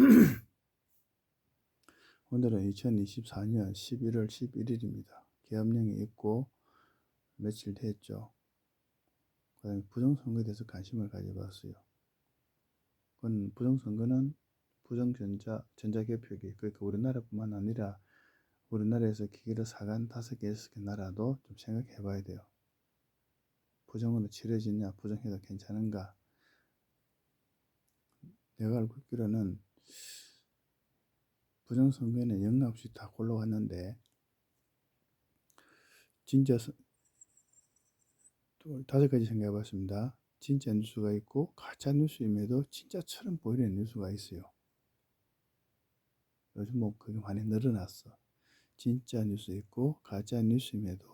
오늘은 2024년 11월 11일입니다. 계엄령이 있고 며칠 됐죠. 그 다음에 부정선거에 대해서 관심을 가져봤어요. 그건 부정선거는 부정전자, 전자개표기, 그러니까 우리나라뿐만 아니라 우리나라에서 기계를 사간 다섯 개, 여섯 개 나라도 좀 생각해 봐야 돼요. 부정으로 치러지냐, 부정해도 괜찮은가. 내가 알고 있기로는 부정선거에는 영락 없이 다 골라왔는데, 진짜, 다섯 가지 생각해 봤습니다. 진짜 뉴스가 있고, 가짜 뉴스임에도 진짜처럼 보이는 뉴스가 있어요. 요즘 뭐 그게 많이 늘어났어. 진짜 뉴스 있고, 가짜 뉴스임에도,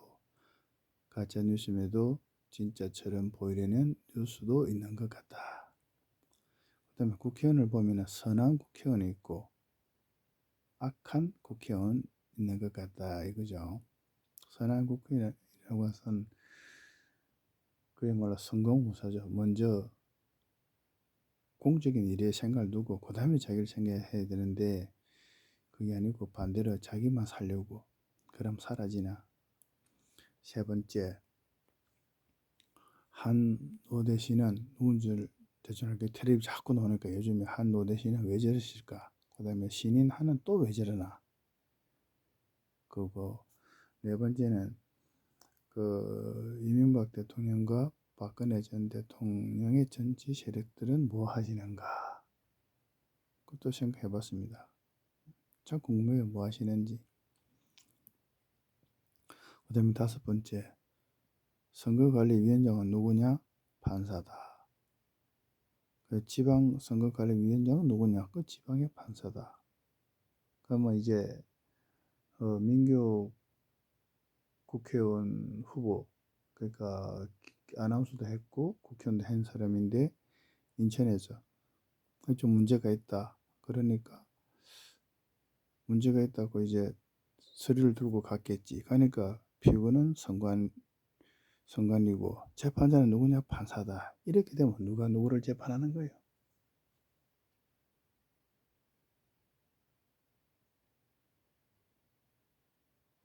가짜 뉴스임에도 진짜처럼 보이려는 뉴스도 있는 것 같다. 그 다음에 국회의원을 보면 선한 국회의원이 있고, 악한 국회의원 있는 것 같다 이거죠. 선한 국회의원이라고 해서는 그야말로 성공무사죠. 먼저 공적인 일에 생각을 두고 그 다음에 자기를 생각해야 되는데 그게 아니고 반대로 자기만 살려고 그럼 사라지나. 세 번째 한 노대신은 누군지를 이렇게 텔레비 자꾸 나오니까 요즘에 한 노대신은 왜 저러실까? 그 다음에 신인 하는 또 왜 저러나? 그거 네 번째는 그 이명박 대통령과 박근혜 전 대통령의 정치 세력들은 뭐 하시는가? 그것도 생각해 봤습니다. 참 궁금해요. 뭐 하시는지. 그 다음에 다섯 번째 선거관리위원장은 누구냐? 판사다. 그 지방 선거관리위원장은 누구냐? 그 지방의 판사다. 그러면 이제 어, 민규 국회의원 후보 그러니까 아나운서도 했고 국회의원도 한 사람인데 인천에서 좀 문제가 있다. 그러니까 문제가 있다고 이제 서류를 들고 갔겠지. 그러니까 피고는 선관 선관이고 재판자는 누구냐 판사다. 이렇게 되면 누가 누구를 재판하는 거예요?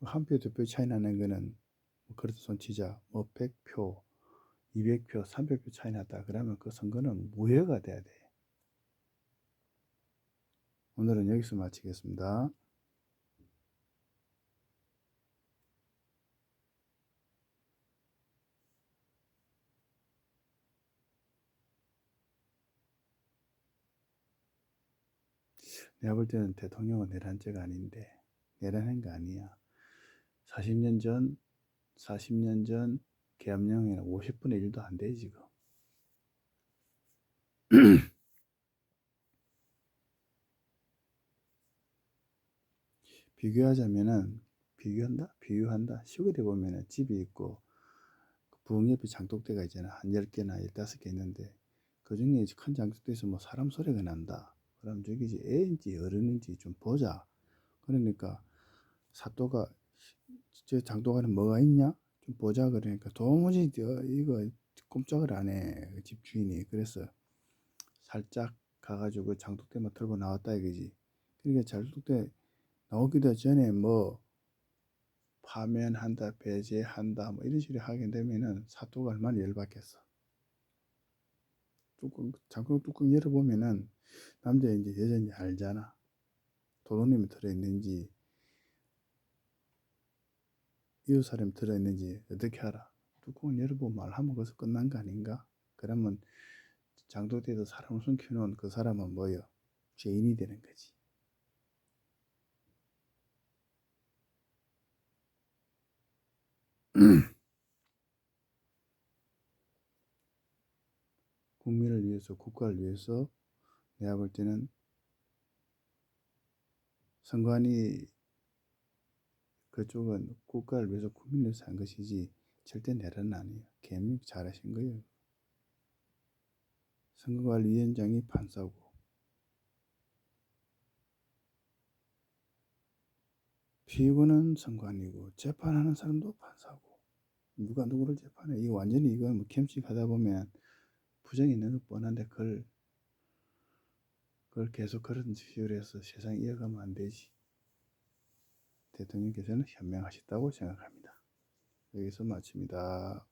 한 표, 두 표 차이 나는 거는 뭐 그래도 손치자 뭐 100표, 200표, 300표 차이 났다. 그러면 그 선거는 무효가 돼야 돼. 오늘은 여기서 마치겠습니다. 내가 볼 때는 대통령은 내란죄가 아닌데 내란한 거 아니야. 40년 전, 40년 전 계엄령에는 50분의 1도 안 돼, 지금. 비교하자면은, 비교한다? 비유한다? 시골에 보면은 집이 있고, 그 부엌 옆에 장독대가 있잖아. 한 10개나 15개 있는데, 그 중에 큰 장독대에서 뭐 사람 소리가 난다. 그럼 저기 이제 애인지 어른인지 좀 보자. 그러니까, 사또가 저 장독안에 뭐가 있냐? 좀 보자 그러니까 도무지 저 이거 꼼짝을 안 해. 그집 주인이. 그래서 살짝 가가지고 장독대만 털고 나왔다 이거지. 그러니까 장독대 나오기도 전에 뭐 파면한다, 배제한다, 뭐 이런 식으로 하게 되면은 사또가 얼마나 열받겠어. 뚜껑, 장독 뚜껑 열어보면은 남자인지 여자인지 알잖아. 도둑님이 들어있는지 이웃 사람이 들어있는지 어떻게 알아? 뚜껑을 열어보고 말하면 거기서 끝난 거 아닌가? 그러면 장독대에서 사람을 숨겨놓은 그 사람은 뭐요? 죄인이 되는 거지. 국민을 위해서, 국가를 위해서 내가 볼 때는 선관위 그쪽은 국가를 위해서 국민을 위해서 한 것이지 절대 내란은 아니에요. 개미 잘하신 거예요. 선거관리위원장이 판사고 피고는 선관이고 재판하는 사람도 판사고 누가 누구를 재판해? 이거 완전히 이거 뭐 캠식 하다 보면 부정이 있는 거 뻔한데 그걸 그걸 계속 그런 식으로 해서 세상 이어가면 안 되지. 대통령께서는 현명하셨다고 생각합니다. 여기서 마칩니다.